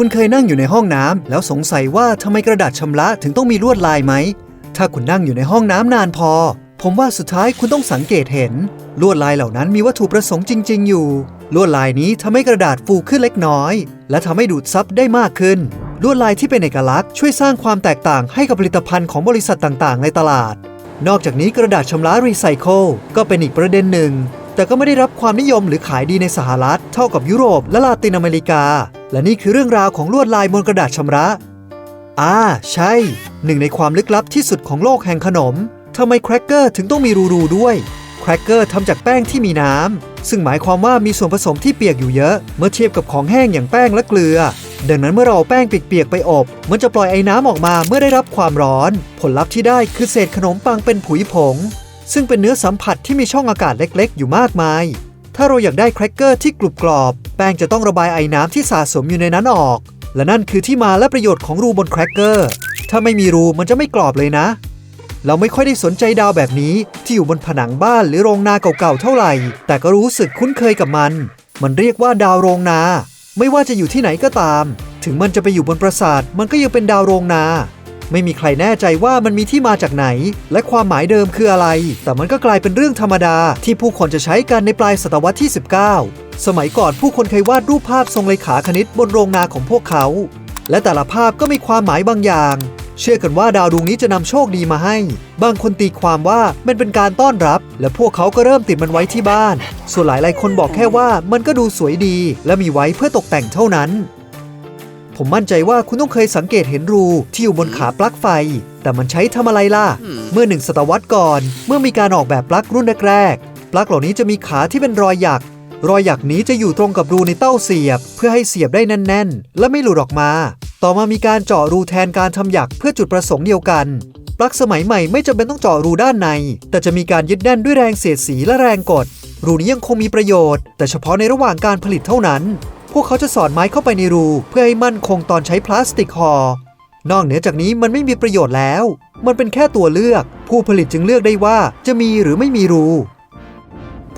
คุณเคยนั่งอยู่ในห้องน้ำแล้วสงสัยว่าทำไมกระดาษชำระถึงต้องมีลวดลายไหม ถ้าคุณนั่งอยู่ในห้องน้ำนานพอ ผมว่าสุดท้ายคุณต้องสังเกตเห็น ลวดลายเหล่านั้นมีวัตถุประสงค์จริง ๆ อยู่ ลวดลายนี้ทำให้กระดาษฟูขึ้นเล็กน้อย และทำให้ดูดซับได้มากขึ้น ลวดลายที่เป็นเอกลักษณ์ช่วยสร้างความแตกต่างให้กับผลิตภัณฑ์ของบริษัทต่าง ๆ ในตลาด นอกจากนี้กระดาษชำระรีไซเคิลก็เป็นอีกประเด็นหนึ่งแต่ก็ไม่ได้รับความนิยมหรือขายดีในสหรัฐ เท่ากับยุโรปและลาตินอเมริกา และนี่คือเรื่องราวของลวดลายบนกระดาษชำระ อ่า ใช่ หนึ่งในความลึกลับที่สุดของโลกแห่งขนมทำไมแครกเกอร์ถึงต้องมีรูๆด้วย แครกเกอร์ทำจากแป้งที่มีน้ำ ซึ่งหมายความว่ามีส่วนผสมที่เปียกอยู่เยอะ เมื่อเทียบกับของแห้งอย่างแป้งและเกลือ ดังนั้นเมื่อเราเอาแป้งเปียกๆไปอบ มันจะปล่อยไอ้น้ำออกมาเมื่อได้รับความร้อน ผลลัพธ์ที่ได้คือเศษขนมปังเป็นผุยผง ซึ่งเป็นเนื้อสัมผัสที่มีช่องอากาศเล็กๆ อยู่มากมาย ถ้าเราอยากได้แครกเกอร์ที่กรุบกรอบ แป้งจะต้องระบายไอ้น้ำที่สะสมอยู่ในนั้นออก และนั่นคือที่มาและประโยชน์ของรูบนแครกเกอร์ ถ้าไม่มีรูมันจะไม่กรอบเลยนะ เราไม่ค่อยได้สนใจดาวแบบนี้ ที่อยู่บนผนังบ้านหรือโรงนาเก่าๆเท่าไหร่ แต่ก็รู้สึกคุ้นเคยกับมัน มันเรียกว่าดาวโรงนา ไม่ว่าจะอยู่ที่ไหนก็ตาม ถึงมันจะไปอยู่บนปราสาท มันก็ยังเป็นดาวโรงนา ไม่มีใครแน่ใจว่ามันมีที่มาจากไหน และความหมายเดิมคืออะไร แต่มันก็กลายเป็นเรื่องธรรมดาที่ผู้คนจะใช้กันในปลายศตวรรษที่ 19 สมัยก่อนผู้คนเคยวาดรูปภาพทรงเลขาคณิตบนโรงนาของพวกเขา และแต่ละภาพก็มีความหมายบางอย่าง เชื่อกันว่าดาวดวงนี้จะนำโชคดีมาให้ บางคนตีความว่ามันเป็นการต้อนรับ และพวกเขาก็เริ่มติดมันไว้ที่บ้าน ส่วนหลายหลายคนบอกแค่ว่ามันก็ดูสวยดี และมีไว้เพื่อตกแต่งเท่านั้น ผมมั่นใจว่าคุณต้องเคยสังเกตเห็นรูที่อยู่บนขาปลั๊กไฟ แต่มันใช้ทำอะไรล่ะ เมื่อหนึ่งศตวรรษก่อน เมื่อมีการออกแบบปลั๊กรุ่นแรกๆ ปลั๊กเหล่านี้จะมีขาที่เป็นรอยหยัก รอยหยักนี้จะอยู่ตรงกับรูในเต้าเสียบ เพื่อให้เสียบได้แน่น ๆ และไม่หลุดออกมา ต่อมามีการเจาะรูแทนการทำหยักเพื่อจุดประสงค์เดียวกัน ปลั๊กสมัยใหม่ไม่จำเป็นต้องเจาะรูด้านใน แต่จะมีการยึดแน่นด้วยแรงเสียดสีและแรงกด รูนี้ยังคงมีประโยชน์ แต่เฉพาะในระหว่างการผลิตเท่านั้นพ วกเขาจะสอดไม้เข้าไปในรู เพื่อให้มั่นคงตอนใช้พลาสติกห่อนอกเหนือจากนี้มันไม่มีประโยชน์แล้ว มันเป็นแค่ตัวเลือก ผู้ผลิตจึงเลือกได้ว่าจะมีหรือไม่มีรู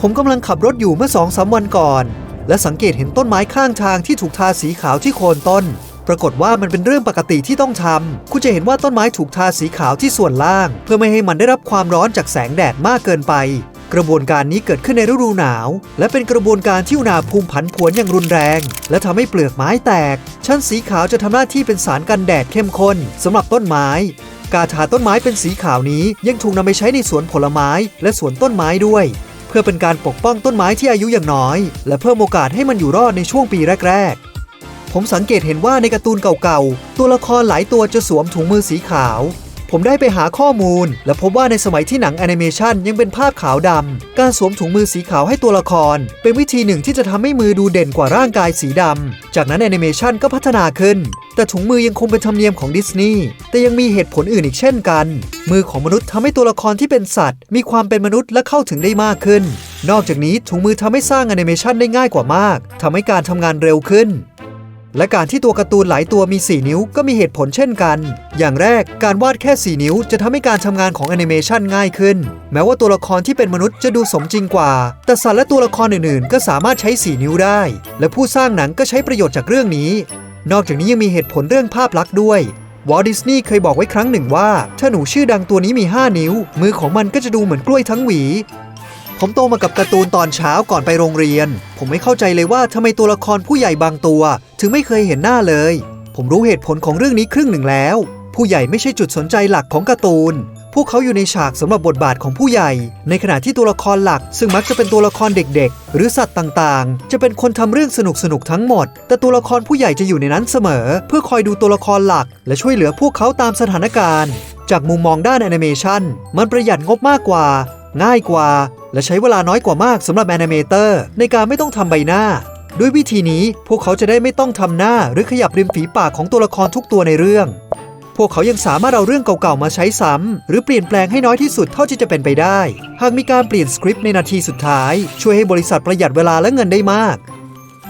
ผมกำลังขับรถอยู่เมื่อสองสามวันก่อน และสังเกตเห็นต้นไม้ข้างทางที่ถูกทาสีขาวที่โคนต้น ปรากฏว่ามันเป็นเรื่องปกติที่ต้องทำคุณจะเห็นว่าต้นไม้ถูกทาสีขาวที่ส่วนล่าง เพื่อไม่ให้มันได้รับความร้อนจากแสงแดดมากเกินไป กระบวนการนี้เกิดขึ้นในฤดูหนาว และเป็นกระบวนการที่อุณหภูมิผันผวนอย่างรุนแรง และทำให้เปลือกไม้แตก ชั้นสีขาวจะทำหน้าที่เป็นสารกันแดดเข้มข้นสำหรับต้นไม้ การทาต้นไม้เป็นสีขาวนี้ยังถูกนำไปใช้ในสวนผลไม้ และสวนต้นไม้ด้วยเพื่อเป็นการปกป้องต้นไม้ที่อายุอย่างน้อย และเพิ่มโอกาสให้มันอยู่รอดในช่วงปีแรก ๆ ผมสังเกตเห็นว่าในการ์ตูนเก่าๆ ตัวละครหลายตัวจะสวมถุงมือสีขาว ผมได้ไปหาข้อมูล และพบว่าในสมัยที่หนังแอนิเมชันยังเป็นภาพขาวดำ การสวมถุงมือสีขาวให้ตัวละคร เป็นวิธีหนึ่งที่จะทำให้มือดูเด่นกว่าร่างกายสีดำ จากนั้นแอนิเมชันก็พัฒนาขึ้น แต่ถุงมือยังคงเป็นธรรมเนียมของดิสนีย์แต่ยังมีเหตุผลอื่นอีกเช่นกัน มือของมนุษย์ทำให้ตัวละครที่เป็นสัตว์ มีความเป็นมนุษย์และเข้าถึงได้มากขึ้น นอกจากนี้ถุงมือทำให้สร้างแอนิเมชันได้ง่ายกว่ามากทำให้การทำงานเร็วขึ้น และการที่ตัวการ์ตูนหลายตัวมี 4 นิ้วก็มีเหตุผลเช่นกัน อย่างแรกการวาดแค่ 4 นิ้วจะทำให้การทำงานของแอนิเมชันง่ายขึ้น แม้ว่าตัวละครที่เป็นมนุษย์จะดูสมจริงกว่า แต่สัตว์และตัวละครอื่นๆ ก็สามารถใช้ 4 นิ้วได้ และผู้สร้างหนังก็ใช้ประโยชน์จากเรื่องนี้ นอกจากนี้ยังมีเหตุผลเรื่องภาพลักษณ์ด้วยวอลดิสนีย์เคยบอกไว้ครั้งหนึ่งว่า ถ้าหนูชื่อดังตัวนี้มี 5 นิ้ว มือของมันก็จะดูเหมือนกล้วยทั้งหวี ผมโตมากับการ์ตูนตอนเช้าก่อนไปโรงเรียน ผมไม่เข้าใจเลยว่าทำไมตัวละครผู้ใหญ่บางตัว ถึงไม่เคยเห็นหน้าเลย ผมรู้เหตุผลของเรื่องนี้ครึ่งหนึ่งแล้ว ผู้ใหญ่ไม่ใช่จุดสนใจหลักของการ์ตูน พวกเขาอยู่ในฉากสำหรับบทบาทของผู้ใหญ่ ในขณะที่ตัวละครหลัก ซึ่งมักจะเป็นตัวละครเด็กๆ หรือสัตว์ต่างๆ จะเป็นคนทำเรื่องสนุกๆทั้งหมด แต่ตัวละครผู้ใหญ่จะอยู่ในนั้นเสมอ เพื่อคอยดูตัวละครหลัก และช่วยเหลือพวกเขาตามสถานการณ์ จากมุมมองด้านแอนิเมชันมันประหยัดงบมากกว่า ง่ายกว่า และใช้เวลาน้อยกว่ามากสำหรับแอนิเมเตอร์ในการไม่ต้องทำใบหน้า ด้วยวิธีนี้พวกเขาจะได้ไม่ต้องทำหน้าหรือขยับริมฝีปากของตัวละครทุกตัวในเรื่อง พวกเขายังสามารถเอาเรื่องเก่าๆมาใช้ซ้ำหรือเปลี่ยนแปลงให้น้อยที่สุดเท่าที่จะเป็นไปได้ หากมีการเปลี่ยนสคริปต์ในนาทีสุดท้าย ช่วยให้บริษัทประหยัดเวลาและเงินได้มาก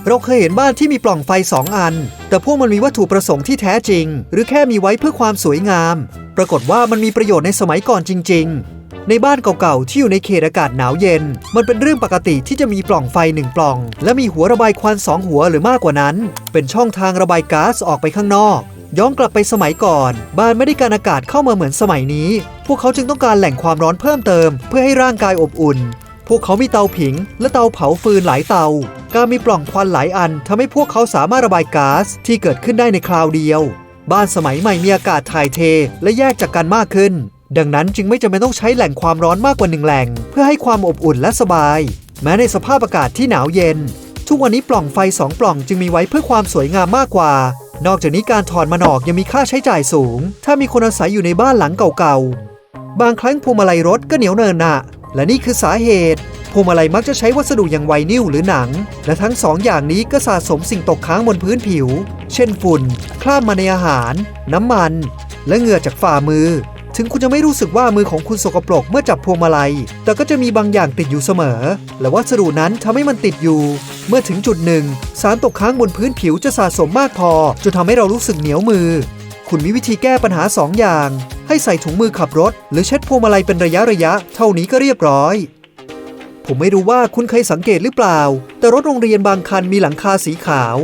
เราเคยเห็นบ้านที่มีปล่องไฟ2อัน แต่พวกมันมีวัตถุประสงค์ที่แท้จริง หรือแค่มีไว้เพื่อความสวยงาม ปรากฏว่ามันมีประโยชน์ในสมัยก่อนจริง ๆ ในบ้านเก่าๆ ที่อยู่ในเขตอากาศหนาวเย็น มันเป็นเรื่องปกติที่จะมีปล่องไฟหนึ่งปล่อง และมีหัวระบายควันสองหัวหรือมากกว่านั้น เป็นช่องทางระบายก๊าซออกไปข้างนอก ย้อนกลับไปสมัยก่อน บ้านไม่ได้การอากาศเข้ามาเหมือนสมัยนี้ พวกเขาจึงต้องการแหล่งความร้อนเพิ่มเติม เพื่อให้ร่างกายอบอุ่น พวกเขามีเตาผิง และเตาเผาฟืนหลายเตา การมีปล่องควันหลายอันทำให้พวกเขาสามารถระบายก๊าซที่เกิดขึ้นได้ในคราวเดียว บ้านสมัยใหม่มีอากาศถ่ายเท และแยกจากกันมากขึ้น ดังนั้นจึงไม่จำเป็นต้องใช้แหล่งความร้อนมากกว่าหนึ่งแหล่ง เพื่อให้ความอบอุ่นและสบาย แม้ในสภาพอากาศที่หนาวเย็น ทุกวันนี้ปล่องไฟสองปล่องจึงมีไว้เพื่อความสวยงามมากกว่า นอกจากนี้การถอดมันออกยังมีค่าใช้จ่ายสูง ถ้ามีคนอาศัยอยู่ในบ้านหลังเก่าๆ บางครั้งพวงมาลัยรถก็เหนียวเนินหนะและนี่คือสาเหตุพวงมาลัยมักจะใช้วัสดุอย่างไวนิลหรือหนัง และทั้งสองอย่างนี้ก็สะสมสิ่งตกค้างบนพื้นผิว เช่นฝุ่น คราบมาในอาหาร น้ำมัน และเหงื่อจากฝ่ามือ ถึงคุณจะไม่รู้สึกว่ามือของคุณสกปรกเมื่อจับพวงมาลัย แต่ก็จะมีบางอย่างติดอยู่เสมอ และวัสดุนั้นทำให้มันติดอยู่ เมื่อถึงจุดหนึ่ง สารตกค้างบนพื้นผิวจะสะสมมากพอ จนทำให้เรารู้สึกเหนียวมือ คุณมีวิธีแก้ปัญหา2อย่าง ให้ใส่ถุงมือขับรถ หรือเช็ดพวงมาลัยเป็นระยะระยะ เท่านี้ก็เรียบร้อย ผมไม่รู้ว่าคุณเคยสังเกตหรือเปล่า แต่รถโรงเรียนบางคันมีหลังคาสีขาว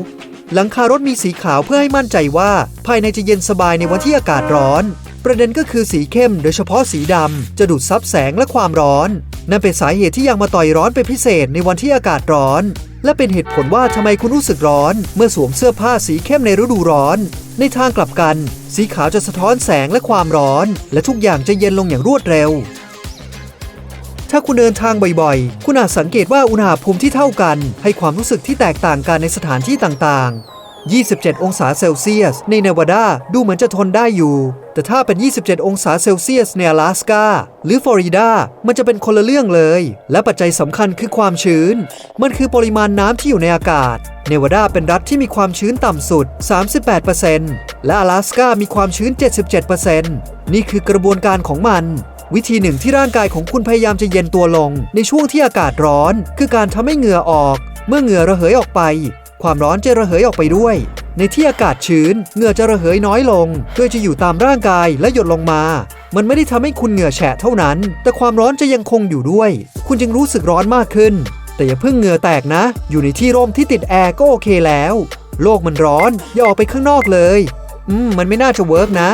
หลังคารถมีสีขาวเพื่อให้มั่นใจว่า ภายในจะเย็นสบายในวันที่อากาศร้อน ประเด็นก็คือสีเข้มโดยเฉพาะสีดำจะดูดซับแสงและความร้อน นั่นเป็นสาเหตุที่ยังมาต่อยร้อนเป็นพิเศษในวันที่อากาศร้อน และเป็นเหตุผลว่าทำไมคุณรู้สึกร้อน เมื่อสวมเสื้อผ้าสีเข้มในฤดูร้อน ในทางกลับกัน สีขาวจะสะท้อนแสงและความร้อน และทุกอย่างจะเย็นลงอย่างรวดเร็วถ้าคุณเดินทางบ่อยๆ คุณอาจสังเกตว่าอุณหภูมิที่เท่ากัน ให้ความรู้สึกที่แตกต่างกันในสถานที่ต่างๆ 27 องศาเซลเซียส ในเนวาดาดูเหมือนจะทนได้อยู่ แต่ถ้าเป็น 27 องศาเซลเซียสใน阿拉สกาหรือฟลอริดา มันจะเป็นคนละเรื่องเลย และปัจจัยสำคัญคือความชื้น มันคือปริมาณน้ำที่อยู่ในอากาศ เนวาดาเป็นรัฐที่มีความชื้นต่ำสุด 38%และ阿拉สกามีความชื้น 77%นี่คือกระบวนการของมัน วิธีหนึ่งที่ร่างกายของคุณพยายามจะเย็นตัวลง ในช่วงที่อากาศร้อน คือการทำให้เหงื่อออก เมื่อเหงื่อระเหยออกไป ความร้อนจะระเหยออกไปด้วย ในที่อากาศชื้น เหงื่อจะระเหยน้อยลงโดยจะอยู่ตามร่างกายและหยดลงมา มันไม่ได้ทำให้คุณเหงื่อแฉะเท่านั้น แต่ความร้อนจะยังคงอยู่ด้วย คุณจึงรู้สึกร้อนมากขึ้น แต่อย่าเพิ่งเหงื่อแตกนะ อยู่ในที่ร่มที่ติดแอร์ก็โอเคแล้ว โลกมันร้อนอย่าออกไปข้างนอกเลย อืม มันไม่น่าจะเวิร์กนะ